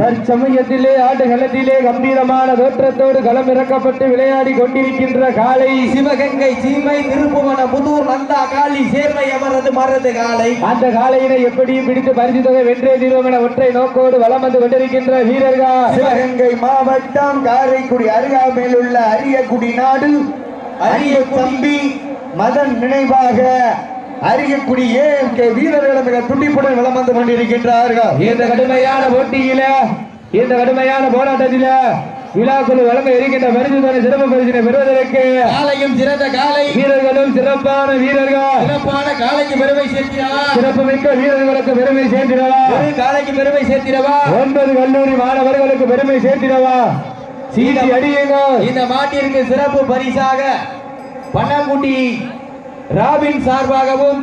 தற்சமயத்திலே ஆடுகளத்திலே கம்பீரமான தோற்றத்தோடு களம் இறக்கப்பட்டு விளையாடி கொண்டிருக்கின்ற காலை சிவகங்கை சீமை திருப்புவன புதூர் நந்தா காளி சேர்வை அமரது மரது காலை அந்த காலையினை எப்படியும் பிடித்து பரிசு தொகை வென்றே தீர்வோம் என ஒற்றை நோக்கோடு வலம் வந்து கொண்டிருக்கின்ற வீரர்கள் சிவகங்கை மாவட்டம் காரைக்குடி அருகாமையில் உள்ள அரியக்குடி நாடு. அரிய தம்பி மதன் நினைவாக. அரியக்குடி ஏஎம்கே வீரர்கள் மிக துண்டிப்புடன் வலம் வந்து கொண்டிருக்கின்றார்கள். இந்த கடுமையான போட்டியில இந்த கடுமையான போராட்டத்தில விழாக்குழு வழங்க இருக்கின்ற தொகை சிறப்பு பரிசினை பெறுவதற்கு காலையும் சிறந்த காலை. வீரர்களும் சிறப்பான வீரர்கள். சிறப்பான காலைக்கு பெருமை சேர்த்திடவா? சிறப்பு மிக்க வீரர்களுக்கு பெருமை சேர்த்திடவா? ஒரு காலைக்கு பெருமை சேர்த்திடவா? ஒன்பது கல்லூரி மாணவர்களுக்கு பெருமை சேர்த்திடவா? சீட்டி அடியுங்க இந்த மாட்டிற்கு சிறப்பு பரிசாக பணங்குடி ராபின் சார்பாகவும்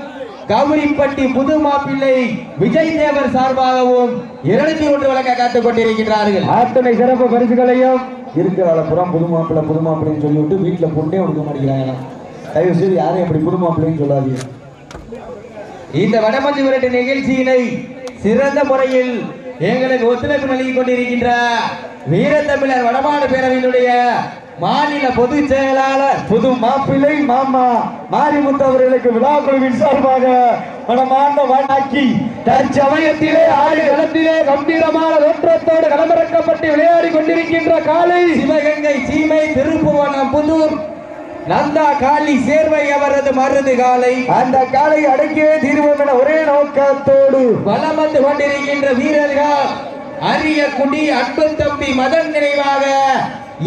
கவுரிப்பட்டி புது மாப்பிள்ளை விஜய் தேவர் சார்பாகவும் இருநூத்தி ஒன்று வழங்க காத்துக் கொண்டிருக்கிறார்கள் அத்தனை சிறப்பு பரிசுகளையும் இருக்கிறாள புறம் புது மாப்பிள்ளை புது மாப்பிள்ளைன்னு சொல்லிவிட்டு வீட்டுல பொண்ணே கொடுக்க மாட்டேங்கிறாங்க தயவு செய்து யாரும் எப்படி புது மாப்பிள்ளைன்னு சொல்லாதீங்க. இந்த வடமஞ்சு விரட்டு நிகழ்ச்சியினை சிறந்த முறையில் எங்களுக்கு ஒத்துழைப்பு நல்கி கொண்டிருக்கின்ற வீரத்தமிழர் வடமாடு பேரவையினுடைய மாநில பொதுச் செயலாளர் புது மாப்பிள்ளை மாமா மாரிமுத்து அவர்களுக்கு விழா குழுவின் சார்பாக மனமார்ந்த வாழ்நாக்கி தற்சமயத்திலே ஆடு களத்திலே கம்பீரமான தோற்றத்தோடு களமிறக்கப்பட்டு விளையாடி கொண்டிருக்கின்ற காலை சிவகங்கை சீமை திருப்புவனம் புதூர். நந்தா காளி சேர்வை அவரது மருது காலை அந்த காலை அடக்கியே தீர்வோம் என ஒரே நோக்கத்தோடு வலம் வந்து கொண்டிருக்கின்ற வீரர்கள் அரிய குடி அன்பு தம்பி மதன் நினைவாக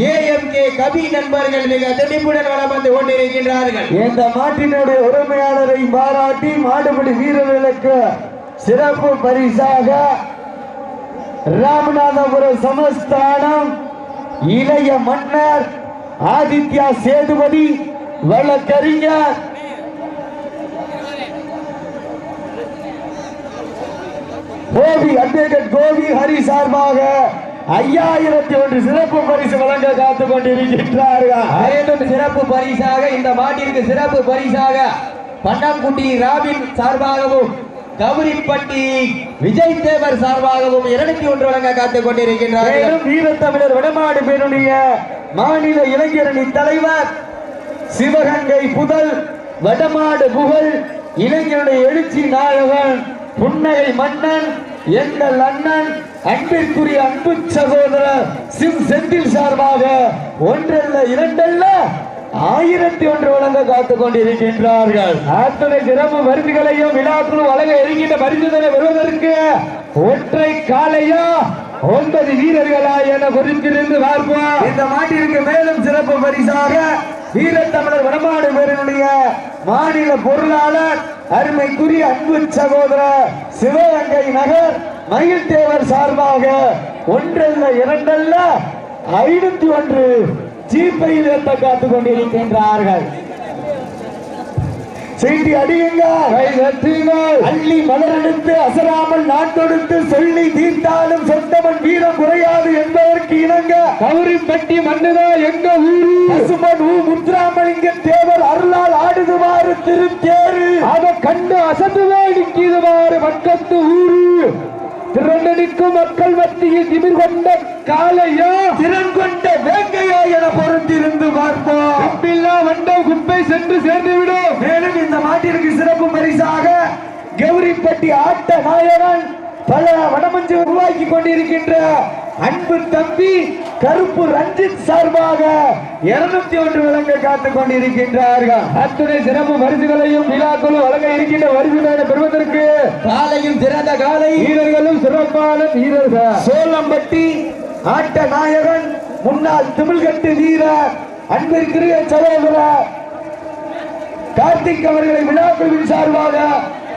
ஏஎம்கே கவி நண்பர்கள் மிக தெளிப்புடன் வளம் வந்து கொண்டிருக்கின்றார்கள். இந்த மாட்டினுடைய உரிமையாளரை பாராட்டி மாடுபிடி வீரர்களுக்கு சிறப்பு பரிசாக ராமநாதபுரம் சமஸ்தானம் இளைய மன்னர் ஆதித்யா சேதுபதி வழக்கறிஞர் கோபி அட்வொகேட் கோபி ஹரி சார்பாக ஐயாயிரத்தி ஒன்று சிறப்பு பரிசு வழங்க காத்துக் கொண்டிருக்கின்றார்கள் மேலும் சிறப்பு பரிசாக இந்த மாட்டிற்கு சிறப்பு பரிசாக பண்டாங்குட்டி ராபின் சார்பாகவும் கவுரிப்பட்டி விஜய் தேவர் சார்பாகவும் இருநூத்தி ஒன்று வழங்க காத்துக் கொண்டிருக்கின்றார்கள் வீரத்தமிழர் வடமாடு பேருடைய மாநில இளைஞரணி தலைவர் சிவகங்கை புதல் வடமாடு புகழ் இளைஞருடைய எழுச்சி நாயகன் புன்னகை மன்னன் எங்கள் அண்ணன் அன்பிற்குரிய அன்பு சகோதரர் சிவ் செந்தில் சார்பாக ஒன்றல்ல இரண்டல்ல ஆயிரத்தி ஒன்று வழங்க காத்துக் கொண்டிருக்கின்றார்கள். அத்தனை சிறப்பு மருந்துகளையும் விழாக்குழு வழங்க இருக்கின்ற பரிசுகளை வருவதற்கு ஒற்றை காலையா ஒன்பது வீரர்களா என குறிப்பிருந்து பார்ப்போம். இந்த மாட்டிற்கு மேலும் சிறப்பு பரிசாக வீரத்தமிழர் வடமாடு பேரனுடைய மாநில பொருளாளர் அருமைக்குரிய அன்பு சகோதர சிவகங்கை நகர் மயில் தேவர் சார்பாக ஒன்றல்ல இரண்டல்ல ஐநூத்தி ஒன்று ஜீப்பையில் ஏற்ற காத்துக் கொண்டிருக்கின்றார்கள். செய்தி அடியுங்கள். அள்ளி மலரெடுத்து அசராமல் நாட்டொடுத்து சொல்லி தீர்த்தாலும் சொந்தமன் வீரம் குறையாது என்பதற்கு இணங்க. கௌரி பெட்டி மண்ணுதா எங்க ஊரு? பசுமன் ஊ முத்துராமலிங்க தேவர் அருளால் ஆடுதுமாறு திருத்தேரு. அதை கண்டு அசந்துவே நிற்கிதுமாறு மக்கத்து ஊரு. திரண்டடிக்கும் மக்கள் மத்தியில் திமிர் கொண்ட காலையா திறன் கொண்ட வேங்கையா என பொருந்திருந்து பார்ப்போம். குப்பில்லா வண்டம் குப்பை சென்று சேர்ந்துவிடும். மேலும் இந்த மாட்டிற்கு சிறப்பு பரிசாக கௌரிப்பட்டி ஆட்ட நாயகன் பல வடமஞ்சு உருவாக்கி கொண்டிருக்கின்ற அன்பு தம்பி கருப்பு ரஞ்சித் சார்பாக இருநூத்தி ஒன்று வழங்க காத்துக் கொண்டிருக்கின்றார்கள். அத்துணை சிறப்பு பரிசுகளையும் விழாக்களும் வழங்க இருக்கின்ற பரிசுகளை பெறுவதற்கு காலையும் சிறந்த காலை. வீரர்களும் சிறப்பான வீரர்கள். சோளம்பட்டி ஆட்ட நாயகன் முன்னாள் தமிழ்கட்டு வீரர் அன்பிற்குரிய சகோதரர் கார்த்திக் அவர்களை விழாக்குழுவின் சார்பாக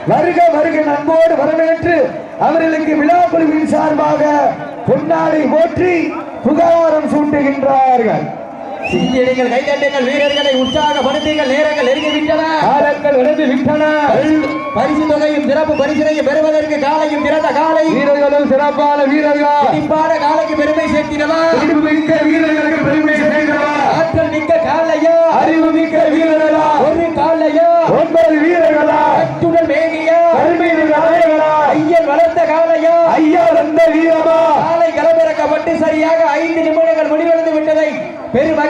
வருக வருக நண்போடு வரவேற்று அவர்களுக்கு விழாக்குழுவின் சார்பாக பொன்னாடை போற்றி புகாரம் சூட்டுகின்றார்கள். சிங்கிடிகள் கைதட்டுங்கள் வீரர்களை உற்சாகப்படுத்தீங்கள் நேரங்கள் நெருங்கிவிட்டன. காலங்கள் இழந்து விட்டன பரிசு தொகையும் சிறப்பு பரிசினையும் பெறுவதற்கு காலையும் திறந்த காலை. வீரர்களும் சிறப்பான வீரர்கள் குறிப்பான காலைக்கு பெருமை சேர்த்தினவா மிக்க வீரர்களுக்கு பெருமை சேர்த்தினவா ஆற்றல் மிக்க காலையா? அறிவு மிக்க வீரர்களா? ஒரு ஒன்பது வீரர்களா? அத்துடன் மேகியா அருமையின் ஐயன் வளர்த்த காலையா? ஐயா வந்த வீரர்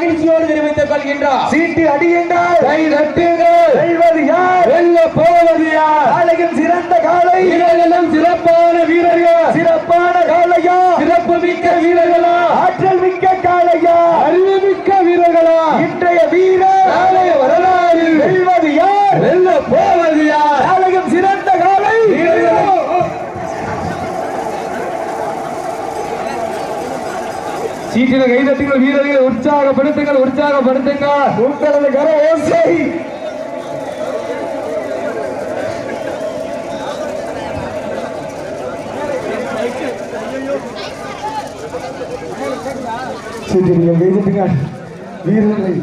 மேனியா அருமை வருகின்றார் சீட்டு அடியுங்கள். கை வெல்வது யார்? வெல்ல போவது யார்? சிறந்த காளை வீரர்களும் சிறப்பான வீரர்கள். சிறப்பான காளையா சிறப்பு மிக்க வீரர்களா? ஆற்றல் மிக்க காளையா அறிவு மிக்க வீரர்களா? இன்றைய வீரர். வரலாறு. வெல்வது யார்? வெல்ல போவது யார் காளையும் சிறந்த காளை வீரர்களும் சீட்டில கைதட்டுங்கள் வீரர்களை உற்சாகப்படுத்துங்கள் உற்சாகப்படுத்துங்கள். உங்களது கர ஓசை. சீட்டில் நீங்கள் கைதட்டுங்க வீரர்களை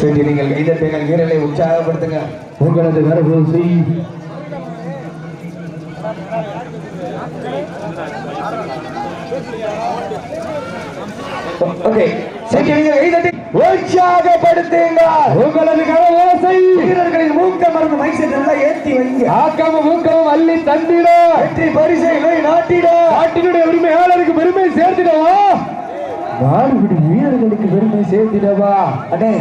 சரி கைதட்டுங்கள் வீரர்களை உற்சாகப்படுத்துங்க. உங்களது கரபோசி ஓகே சரி நீங்கள் கைதட்டி உற்சாகப்படுத்துங்க உங்களது கரபோசை வீரர்களின் மூக்க மருந்து நல்லா ஏத்தி வைங்க. ஆக்கமும் ஊக்கமும் அள்ளி தந்திட. வெற்றி பரிசை நாட்டிட. நாட்டினுடைய உரிமையாளருக்கு பெருமை சேர்த்திடவா? வீரர்களுக்கு பெருமை சேர்த்திடவா? அடே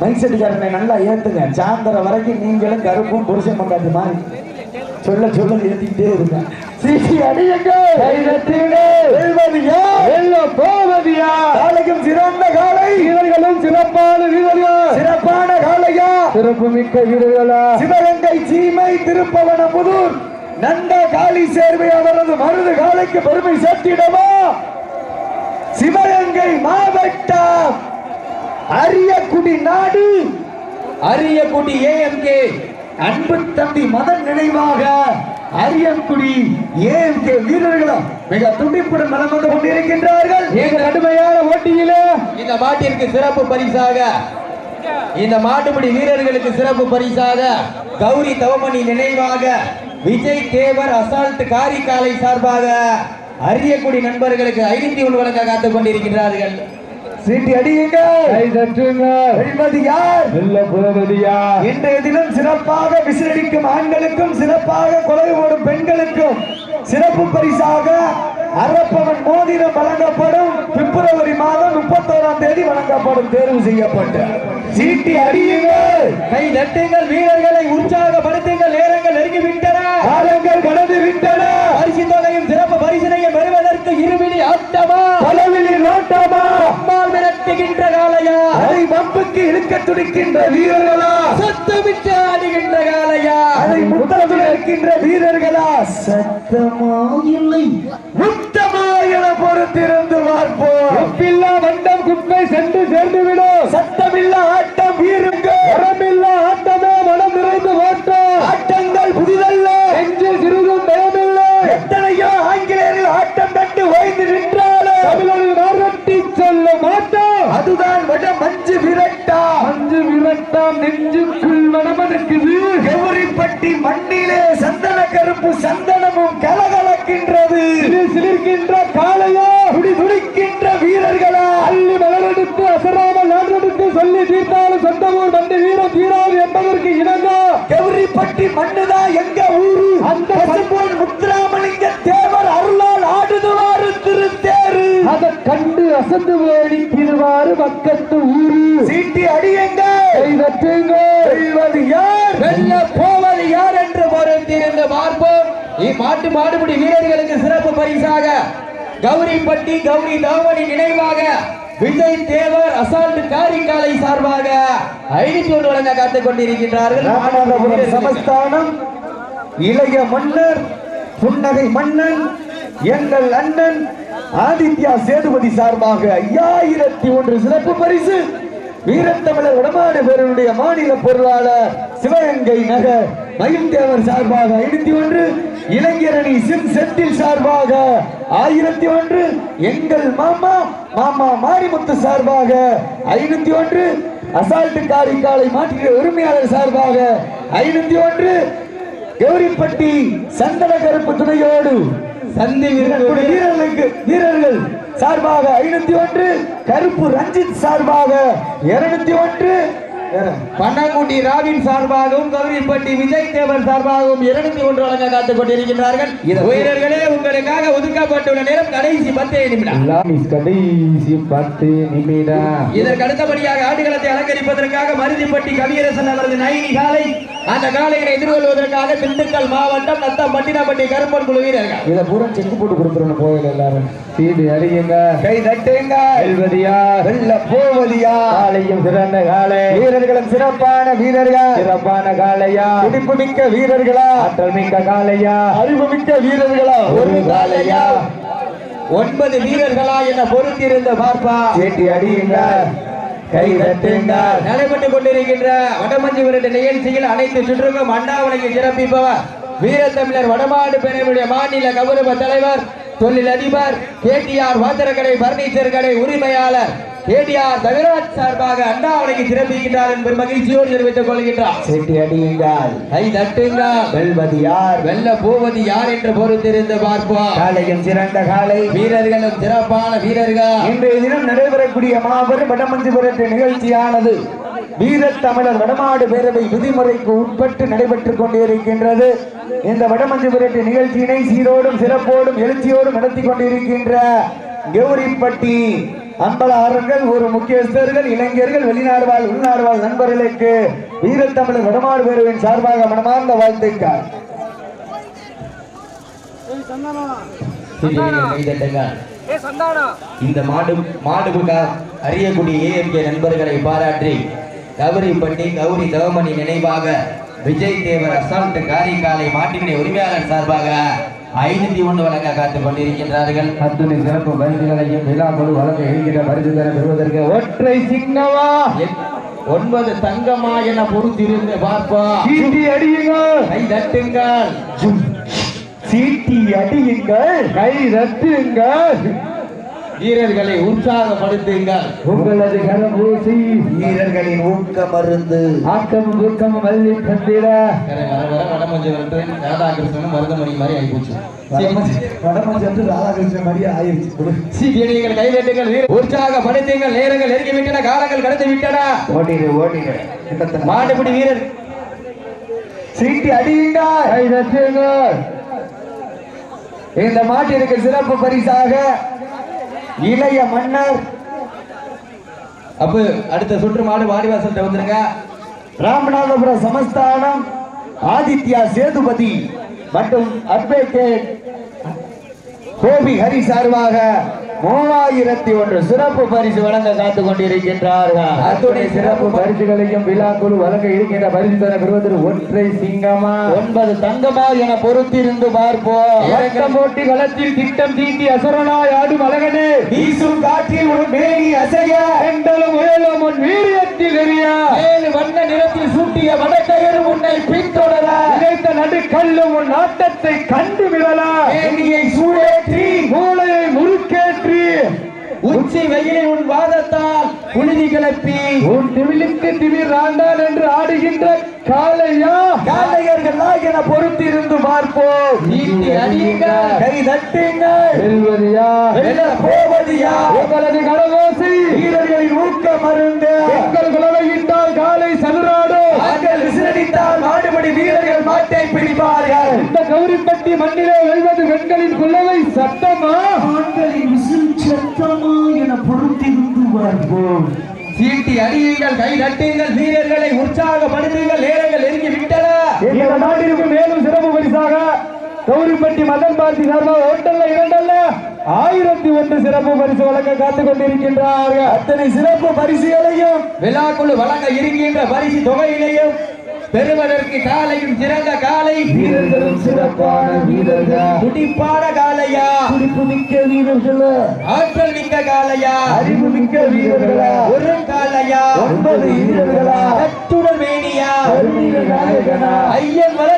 மைக் செட்டுக்காரனை நல்லா ஏத்துங்க. சாயந்தரம் வரைக்கும் நீங்களும் கருப்பும் புருஷன் பங்காட்டி மாதிரி. சொல்ல சொல்ல ஏத்திக்கிட்டே இருங்க. சீசி அடியுங்க. வெல்வது யார்? வெல்ல போவது யார் காளையும் சிறந்த காளை வீரர்களும் சிறப்பான வீரர்கள்? சிறப்பான காளையா சிறப்பு மிக்க வீரர்களா? சிவகங்கை சீமை திருப்பவனமுதூர் நந்த காளி சேர்வை அவரது மருது காலைக்கு பெருமை சேர்த்திடவா? சிவகங்கை மாவட்டம். அரியக்குடி நாடு அரியக்குடி ஏஎம்கே. அன்பு தம்பி மதன் நினைவாக அரியக்குடி ஏஎம்கே வீரர்களும் மிக துடிப்புடன் மனம் வந்து கொண்டிருக்கின்றார்கள். எங்கள் கடுமையான போட்டியிலே இந்த மாட்டிற்கு சிறப்பு பரிசாக இந்த மாட்டுப்படி வீரர்களுக்கு சிறப்பு பரிசாக கௌரி தவமணி நினைவாக விஜய் தேவர் அசால்ட் காரிக்காலை சார்பாக அரியக்குடி நண்பர்களுக்கு ஐநூத்தி ஒன்று வழங்க காத்துக் கொண்டிருக்கிறார்கள் சீட்டி அடியுங்க. கை தட்டுங்க. வெல்வது யார்? வெல்ல போவது யார்? இன்றைய தினம் சிறப்பாக விசிலடிக்கும் ஆண்களுக்கும் சிறப்பாக கொலை ஓடும் பெண்களுக்கும் சிறப்பு பரிசாக அரப்பவன் மோதிரம் வழங்கப்படும். பிப்ரவரி மாதம் முப்பத்தோராம் தேதி வழங்கப்படும் தேர்வு செய்யப்பட்ட. சீட்டி அடியுங்கள் கை தட்டுங்கள் வீரர்களை உற்சாகப்படுத்துங்கள் நேரங்கள் நெருங்கிவிட்டன. காலங்கள் கடந்து விட்டன. பரிசு தொகையும் சிறப்பு பரிசினையும் பெறுவதற்கு இருவிழி ஆட்டமா? பலவிலி நோட்டமா? அம்மாள் மிரட்டுகின்ற காலையா அதை பம்புக்கு இழுக்க துடிக்கின்ற வீரர்களா? சத்துவிட்டு ஆடுகின்ற காலையா அதை முத்தத்தில் இருக்கின்ற வீரர்களா? சத்தமா இல்லை. முத்தமா என பொறுத்திருந்து பார்ப்போம். உப்பில்லா வண்டம் குப்பை சென்று சேர்ந்து விடும் சத்தமில்ல ஆட்டம் வீருங்க வரமில்லா ஆட்டமே மனம் நிறைந்து ஓட்டம் ஆட்டங்கள் புதிதல்ல நெஞ்சில் சிறிதும் பயமில்லை எத்தனையோ ஆங்கிலேயர்கள் ஆட்டம் கண்டு ஓய்ந்து நின்றாலும் தமிழர்கள் மரட்டி சொல்ல மாட்டோம் அதுதான் வட மஞ்சு விரட்டா அஞ்சு விரட்டாம் நெஞ்சுக்குள் மனமனுக்குது கௌரிப்பட்டி மண்ணிலே சந்தன கருப்பு சந்தனமும் கலகலக்கின்றது. சிலிர் சிலிர்க்கின்ற காளையோ துடி துடிக்கின்ற வீரர்களா? அள்ளி மலரெடுத்து அசராமல் நாடெடுத்து சொல்லி தீர்த்தாலும் சொந்த ஊர் மண்டி வீரம் தீராது என்பதற்கு இணங்க. கௌரிப்பட்டி மண்ணுதான் எங்க ஊரு? அந்த பசும்பொன் முத்துராமலிங்க தேவர் அருளால் ஆடுதுவாறு திருத்தேரு. அதை கண்டு அசந்து ஓடி திருவாறு பக்கத்து ஊரு. சீட்டி அடியுங்க வெல்வது யார்? வெல்ல போவது யார் என்று பொறுத்திருந்து பார்ப்போம் இம்மாட்டு மாடுபிடி வீரர்களுக்கு சிறப்பு பரிசாக கௌரிப்பட்டி கௌரி தாவணி நினைவாக விஜய் தேவர் அசால்ட் காரிக்காலை சார்பாக ஐநூத்தி ஒன்று வழங்க காத்துக் கொண்டிருக்கின்றார்கள். ராமநாதபுரம் சமஸ்தானம் இளைய மன்னர் புன்னகை மன்னன் எங்கள் அண்ணன் ஆதித்யா சேதுபதி சார்பாக ஐயாயிரத்தி ஒன்று சிறப்பு பரிசு. வீரத்தமிழர் வடமாடு பேரனுடைய மாநில பொருளாளர் சிவகங்கை நகர் மயில்தேவர் சார்பாக ஐநூத்தி ஒன்று இளைஞரணி சின் செந்தில் சார்பாக ஆயிரத்தி ஒன்று எங்கள் மாமா மாமா மாரிமுத்து சார்பாக ஐநூத்தி ஒன்று அசால்ட் காரிக்காலை மாற்றிய உரிமையாளர் சார்பாக ஐநூத்தி ஒன்று கௌரிப்பட்டி சந்தன கருப்பு துணையோடு சந்தி வீரர்களுக்கு வீரர்கள் சார்பாக ஐநூத்தி ஒன்று கருப்பு ரஞ்சித் சார்பாக இருநூத்தி ஒன்று பன்னங்குடி ராவின் சார்பாகவும் கௌரிப்பட்டி விஜய் தேவர் சார்பாகவும் இருநூத்தி ஒன்று வழங்க காத்துக் கொண்டிருக்கிறார்கள் வீரர்களே உங்களுக்காக ஒதுக்கப்பட்டுள்ள நேரம் கடைசி பத்தே நிமிடம். கடைசி பத்து நிமிடம். இதற்கு அடுத்தபடியாக ஆடுகளத்தை அலங்கரிப்பதற்காக மருதிப்பட்டி கவியரசன் அவரது நைனி காலை அந்த காலைகளை எதிர்கொள்வதற்காக திண்டுக்கல் மாவட்டம் நத்தம் பட்டினப்பட்டி கருப்பன் குழு வீரர்கள். இதை பூரா செக் போட்டு கொடுத்துருணும் கோயில் எல்லாரும். சீடு அறியுங்க கை தட்டுங்க. வெல்வதியா? வெல்ல போவதியா? காலையும் சிறந்த காலை வீரர்களும் சிறப்பான வீரர்கள். சிறப்பான காலையா துடிப்பு மிக்க வீரர்களா? ஆற்றல் மிக்க காலையா அறிவு மிக்க வீரர்களா? ஒரு காலையா ஒன்பது வீரர்களா? என பொறுத்திருந்த பார்ப்பா. சேட்டி அடியுங்க. கை தட்டுங்க நடைபெற்றுக் கொண்டிருக்கின்ற வடமஞ்சி விரட்டு நிகழ்ச்சியில் அனைத்து சுற்றுக்கும் அண்ணாவளைக்கு சிறப்பிப்பவர் வீரத்தமிழர் வடமாடு பேரவையுடைய மாநில கௌரவ தலைவர் தொழில் அதிபர் ஆர் வாத்திரக்கடை பர்னிச்சர் கடை உரிமையாளர் கேடிஆர் தவிராஜ் சார்பாக அண்ணாவளைக்கு சிறப்பிக்கின்றார் என்பது மகிழ்ச்சியோடு தெரிவித்துக் கொள்கின்றார். சேட்டி அடியுங்கள். கை தட்டுங்க வெல்வது யார்? வெல்ல போவது யார் என்று பொறுத்திருந்து பார்ப்போம். காலையும் சிறந்த காலை. வீரர்களும் சிறப்பான வீரர்கள். இன்றைய தினம் நடைபெறக்கூடிய மாபெரும் வடமஞ்சு புரட்டு நிகழ்ச்சியானது வீரத் தமிழர் வடமாடு பேரவை விதிமுறைக்கு உட்பட்டு நடைபெற்றுக் கொண்டிருக்கின்றது. இந்த வடமஞ்சு புரட்டு நிகழ்ச்சியினை சீரோடும் சிறப்போடும் எழுச்சியோடும் நடத்தி கொண்டிருக்கின்ற கௌரிப்பட்டி அம்பலாரர்கள் ஒரு முக்கியஸ்தர்கள் இளைஞர்கள் வெளிநாடு வாழ் உள்நாடு வாழ் நண்பர்களுக்கு வீரத்தமிழர் வடமாடு பேரவையின் சார்பாக மனமார்ந்த வாழ்த்துக்கள். இந்த மாடு மாடுபுகா அறியக்கூடிய ஏஎம்கே நண்பர்களை பாராட்டி கௌரிப்பட்டி கௌரி தவமணி நினைவாக விஜய் தேவர் அசால்ட் காரிக்காலை மாட்டினை உரிமையாளர் சார்பாக ஐநூத்தி ஒன்று வழங்க காத்துக் கொண்டிருக்கின்றார்கள். அத்துணை சிறப்பு பரிசுகளையும் விழாக்குழு வழங்க இருக்கிற பரிசு தர பெறுவதற்கு ஒற்றை சிங்கமா ஒன்பது தங்கமா என பொறுத்திருந்து பார்ப்போம் சீட்டி அடியுங்கள். கை தட்டுங்கள். சீட்டி அடியுங்கள். கை தட்டுங்கள். வீரர்களை உற்சாகப்படுத்துங்கள். உங்களது கரம் ஊசி வீரர்களின் ஊக்க மருந்து ஆக்கம் ஊக்கம் வடமஞ்சு வரட்டு ராதாகிருஷ்ணன் மருதமணி மாதிரி உற்சாகப்படுத்துங்கள். நேரங்கள் நெருங்கி விட்டன காலங்கள் கடந்து விட்டன ஓடிடு. ஓடிடு மாடுபிடி வீரர். சீட்டி அடியுங்க. கை தட்டுங்கள் இந்த மாட்டிற்கு சிறப்பு பரிசாக இளைய மன்னர். அப்ப அடுத்த சுற்று மாடு வாடிவாசல் வந்துருங்க. ராமநாதபுரம் சமஸ்தானம் ஆதித்யா சேதுபதி மற்றும் அட்வொகேட் கோபி ஹரி சார்பாக மூவாயிரத்தி ஒன்று சிறப்பு பரிசு வழங்க காத்துக் கொண்டிருக்கின்றார்கள் அத்துணை சிறப்பு பரிசுகளையும் விழாக்குழு வழங்க இருக்கின்ற பரிசு தர பெறுவதற்கு ஒற்றை சிங்கமா? ஒன்பது தங்கமா என பொறுத்திருந்து பார்ப்போம். வட்டம் போட்டி களத்தில் திட்டம் தீட்டி அசரனாய் ஆடும் அழகனே. வீசும் காற்றில் ஒரு மேனி அசைய. எண்டலும் உயலும் உன் வீரியத்தில் எரிய ஏழு வண்ண நிறத்தில் சூட்டிய வடக்கயிறு உன்னை பின்தொடர. இணைத்த நடுக்கல்லும் உன் ஆட்டத்தை கண்டு விழல மேனியை சூழேற்றி. மூளையை உச்சி வெயிலில் உன் வாதத்தால் புழுதி கிளப்பி. உன் திமிழுக்கு திமிர் ஆண்டான் என்று ஆடுகின்ற காளையா? காளையர்களா என பொறுத்திருந்து பார்ப்போம். நீட்டி அடியுங்கள். கை தட்டுங்கள். வெல்வதியா? வெல்ல போவது யார் உங்களது கடவோசி வீரர்களின் ஊக்க மருந்து. எங்கள் குலவையிட்டால் காலை சதுராடும் ஆண்கள் விசிலடித்தால் மாடுபடி வீரர்கள் மாட்டை பிடிப்பார்கள். இந்த கௌரிப்பட்டி மண்ணிலே வெல்வது பெண்களின் குலவை சத்தமா? ஆண்களின் விசில் சத்தமா என பொறுத்திருந்து பார்ப்போம் சீட்டி அடியுங்கள் கை தட்டுங்கள் வீரர்களை உற்சாகப்படுத்துங்கள் நேரங்கள் நெருங்கி விட்டன இந்த நாட்டிற்கு மேலும் சிறப்பு பரிசாக கௌரிப்பட்டி மதன் பார்த்தி சார்பாக ஒன்றல்ல இரண்டல்ல ஆயிரத்தி ஒன்று சிறப்பு பரிசு வழங்க காத்துக் கொண்டிருக்கின்றார்கள். அத்தனை சிறப்பு பரிசுகளையும் விழாக்குழு வழங்க இருக்கின்ற பரிசு தொகையினையும் பெறுவதற்கு காலையும் சிறந்த காலை. வீரர்களும் சிறப்பான வீரர்கள்? துடிப்பான காலையா? துடிப்பு மிக்க வீரர்களா? ஆற்றல் மிக்க காலையா? அறிவு மிக்க வீரர்களா? ஒரு காலையா? ஒன்பது வீரர்களா? கட்டுடல் மேனியா? ஐயன் வளர்த்த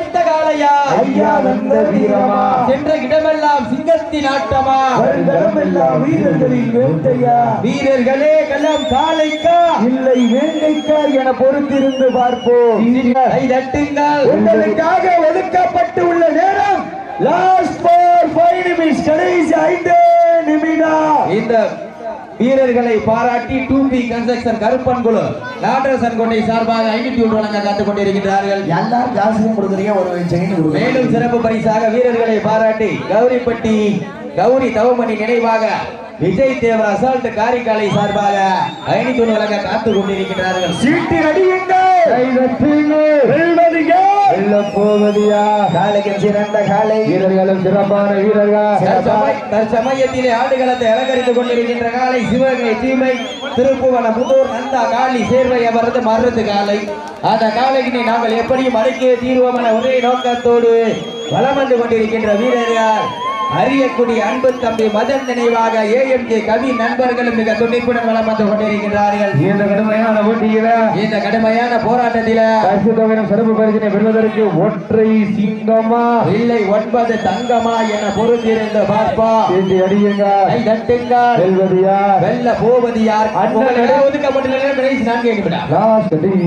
வந்த வீரமா? சென்ற இடமெல்லாம் சிங்கத்தின் ஆட்டமா? வருடமெல்லாம் வீரர்களின் வேட்டையா? வீரர்களே கல்லாம் காலைக்கா? இல்லை வேங்கைக்கா என பொறுத்திருந்து பார்ப்போம். தட்டுங்கள். உங்களுக்காக ஒதுக்கப்பட்டு உள்ள நேரம். லாஸ்ட் ஃபார் ஃபைவ் நிமிஷம் கடைசி ஐந்து நிமிடம். இந்த வீரர்களை பாராட்டி two B construction Karuppankuzhu Nattarasankottai சார்பாக ஒன்று வழங்க காத்துக் கொண்டிருக்கிறார்கள் எல்லாரும் ஜாஸ்தியும் கொடுக்குறீங்க ஒரு செயின் மேலும் சிறப்பு பரிசாக வீரர்களை பாராட்டி கௌரிப்பட்டி கௌரி தவமணி நினைவாக விஜய் தேவர் அசால்ட் காரிக்காலை சார்பாக ஒன்று வழங்க காத்துக் கொண்டிருக்கிறார்கள் சீட்டி அடியுங்கள் வெல்வது யார் வெல்லப் போவது யார் காலைக்கு சிறந்த காலை. வீரர்களும் சிறப்பான வீரர்கள். தற்சமய- தற்சமயத்திலே ஆடுகளத்தை அலங்கரித்துக் கொண்டிருக்கின்ற காலை சிவகங்கை சீமை திருப்புவன புதூர் நந்தா காளி சேர்வை அவரது மருது காலை. அந்த காலையினை நாங்கள் எப்படியும் அடக்கிய தீர்வோம் என ஒரே நோக்கத்தோடு வலம் வந்து கொண்டிருக்கின்ற வீரர்கள். அரியக்குடி அன்பு தம்பி மதன் நினைவாக ஏஎம்கே கவி நண்பர்களும் மிக துணிப்புடன் வலம் வந்து கொண்டிருக்கிறார்கள் இந்த கடுமையான போட்டியில இந்த கடுமையான போராட்டத்தில பரிசு சிறப்பு பரிசினை பெறுவதற்கு ஒற்றை சிங்கமா? இல்லை ஒன்பது தங்கமா என பொறுத்திருந்த பார்ப்பா சீட்டி அடியுங்க. கை தட்டுங்கள். வெல்வது யார் வெல்ல போவது யார்? ஒதுக்கப்பட்டுள்ள நான்கு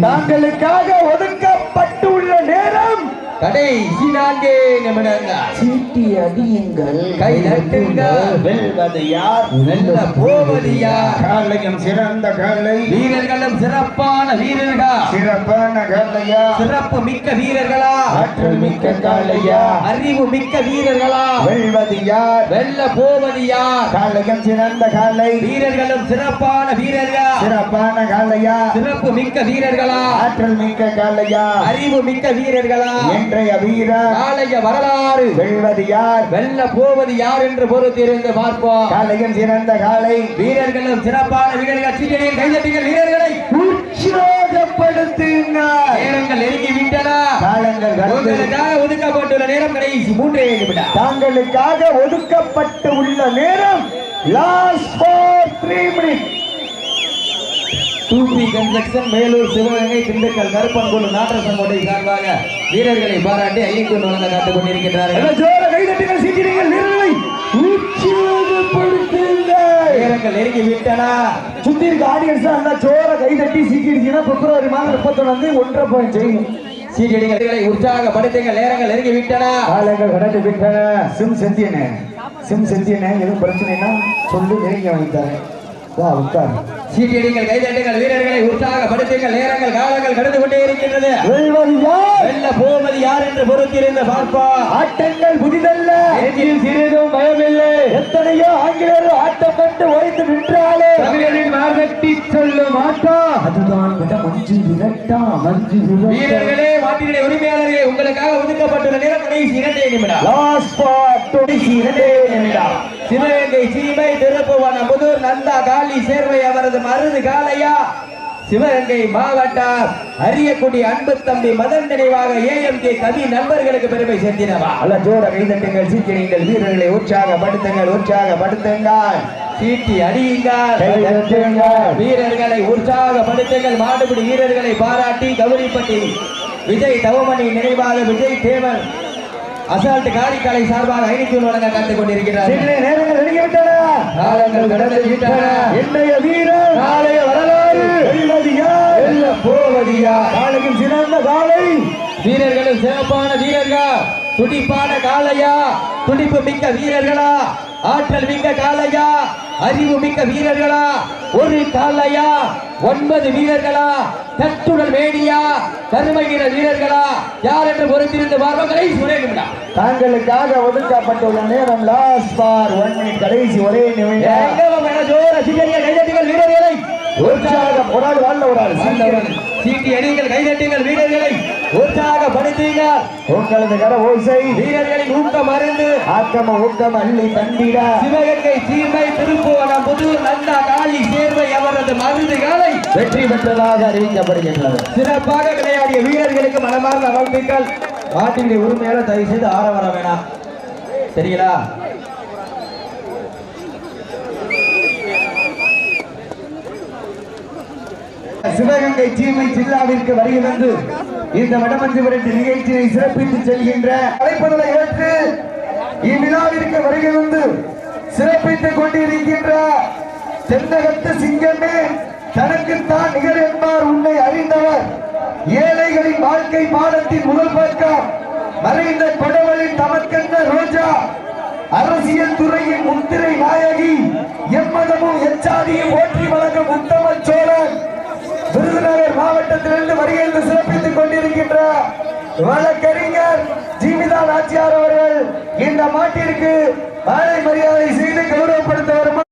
தாங்களுக்காக ஒதுக்கப்பட்டுள்ள நேரம் கடைசி நான்கு நிமிடங்கள். சீட்டி அடியுங்கள். கை தட்டுங்கள். வெல்வது யார்? வெல்ல போவது யார்? காலையும் சிறந்த காலை வீரர்களும் சிறப்பான வீரர்கள்? சிறப்பான காலையா சிறப்பு மிக்க வீரர்களா? ஆற்றல் மிக்க காளையா அறிவு மிக்க வீரர்களா? வெல்வது யார்? வெல்ல போவது யார்? காலையும் சிறந்த காலை வீரர்களும் சிறப்பான வீரர்கள்? சிறப்பான காலையா சிறப்பு மிக்க வீரர்களா? ஆற்றல் மிக்க காலையா அறிவு மிக்க வீரர்களா? இன்றைய வீரர் நாளைய வரலாறு. வெல்வது யார்? வெல்ல போவது யார் என்று பொறுத்திருந்து பார்ப்போம். காலையும் சிறந்த காலை. வீரர்களும் சிறப்பான வீரர்கள் சீட்டடியில் கைதட்டுங்கள் வீரர்களை உற்சாகப்படுத்துங்க நேரங்கள் நெருங்கி விட்டன காலங்கள் கடந்து. உங்களுக்காக ஒதுக்கப்பட்டுள்ள நேரம் கடைசி மூன்றே நிமிடம். தாங்களுக்காக ஒதுக்கப்பட்டு உள்ள நேரம் last for three minute two B construction Melur Sivaganga Dindigul Karuppankuzhu Nattarasankottai சார்பாக வீரர்களை பாராட்டி ஐந்து வழங்க காத்துக் சீக்கிரங்கள் நேரங்கள் நெருங்கி விட்டன? சுத்தி இருக்க ஆடியன்ஸ் அந்த ஜோர கைதட்டி சீக்கிரச்சுன்னா பிப்ரவரி மாதம் முப்பத்தொன்னு ஒன்றரை பாயிண்ட் செய்யும் சீட்டடிகளை உற்சாகப்படுத்துங்கள். நேரங்கள் நெருங்கி விட்டன. காலங்கள் கடந்து விட்டன. சிம் செந்தியனே. சிம் செந்தியனே எதுவும் பிரச்சனைனா சொல்லி நெருங்கி வாங்கித்தாரேன் உட்கார். சீட்டடிகள் கைதட்டுங்கள் வீரர்களை உற்சாகப்படுத்துங்கள் நேரங்கள் காலங்கள் கடந்து கொண்டே இருக்கின்றது. வெல்ல போவது யார் என்று பொறுத்திருந்து பார்ப்போம் ஆட்டங்கள் புதிதல்ல. நெஞ்சில் சிறிதும் பயமில்லை. எத்தனையோ ஆங்கிலேயர் ஆட்டம் கண்டு ஓய்ந்து நின்றாலே. தமிழரின் மார்கட்டி சொல்லும் ஆட்டம் அதுதான் விட மஞ்சு விரட்டா மஞ்சு வீரர்களே மாட்டினுடைய உரிமையாளர்களே உங்களுக்காக ஒதுக்கப்பட்டுள்ள நேரம் கடைசி இரண்டே நிமிடம். லாஸ்ட் ஸ்பாட் தொடிசி இரண்டே நிமிடம். சிவகங்கை சீமை திருப்புவன புதூர் நந்தா காளி சேர்வை அவரது மருது காளையா. சிவகங்கை மாவட்டம் அரியக்குடி அன்பு தம்பி மதன் நினைவாக ஏஎம்கே கவி நண்பர்களுக்கு பெருமை சேர்த்தினவா அல்ல ஜோர கைதட்டுங்கள் சீக்கிரங்கள் வீரர்களை உற்சாகப்படுத்துங்கள் உற்சாகப்படுத்துங்கள் சீட்டி அடியுங்கள். வீரர்களை உற்சாகப்படுத்துங்கள் மாடுபிடி வீரர்களை பாராட்டி கௌரிப்பட்டி விஜய் தவமணி நினைவாக விஜய் தேவன். அசால்ட் காரிக்காலை சார்பாக ஐநூத்தி வழங்க காத்துக் கொண்டிருக்கிறார். நேரங்கள் நெருங்கிவிட்டன காலங்கள் கடந்து விட்டன. இன்றைய வீரர். நாளைய வரலாறு. வெல்வது யார் வெல்ல போவது யார் நாளைக்கும் சிறந்த காலை. வீரர்களும் சிறப்பான வீரர்கள். துடிப்பான காளையா. துடிப்பு மிக்க வீரர்களா. ஆற்றல் மிக்க காளையா. அறிவு மிக்க வீரர்களா? ஒரு காளையா ஒன்பது வீரர்களா? தட்டுடல் வேடியா கருமை வீர வீரர்களா? யார் என்று பொறுத்திருந்து பார்வங்களை சுரேகும்டா தாங்களுக்காக ஒதுக்கப்பட்டுள்ள நேரம் லாஸ்ட் பார். ஒன் மினிட் கடைசி ஒரே நிமிடம். ஜோர சிங்கங்கள் கைதட்டுங்கள் வீரர்களை. உற்சாகம் ஒரு ஆள் வாழ்ல ஒரு ஆள். சீட்டி அடிங்கள் கைதட்டுங்கள் வீரர்களை. உற்சாகப்படுத்துங்கள் உங்களது கர ஓசை. வீரர்களின் ஊக்கம் அருந்து ஆக்கம ஊக்கம் அள்ளி தந்திட. சிவகங்கை சீமை திருப்புவனம் புதூர் நந்தா காளி சேர்வை அவரது மருந்து காலை. வெற்றி பெற்றதாக அறிவிக்கப்படுகின்றது. சிறப்பாக விளையாடிய வீரர்களுக்கு மனமார்ந்த வாழ்த்துக்கள். நாட்டினுடைய உரிமையால தயவு செய்து ஆற வர வேணாம். சரிங்களா? சிவகங்கை சீமை ஜில்லாவிற்கு வருகை வந்து இந்த வடமஞ்சு விரட்டு நிகழ்ச்சியை சிறப்பித்து செல்கின்ற அழைப்பதனை ஏற்று இவ்விழாவிற்கு வருகை வந்து சிறப்பித்துக் கொண்டிருக்கின்ற தென்னகத்து சிங்கமே தனக்குத்தான் நிகர் என்பார் உண்மை அறிந்தவர். ஏழைகளின் வாழ்க்கை பாடத்தின் முதல் பக்கம் மறைந்த கொடவளின் தமக்கென்ன ரோஜா. அரசியல் துறையின் முத்திரை நாயகி எம்மதமும் எச்சாதியும் ஓற்றி வழங்கும் உத்தம சோழன். விருதுநகர் மாவட்டத்திலிருந்து வருகை சிறப்பித்துக் கொண்டிருக்கின்ற வழக்கறிஞர் ஜீவிதா நாச்சியார் அவர்கள் இந்த மாட்டிற்கு மாலை மரியாதை செய்து கௌரவப்படுத்த வரும்?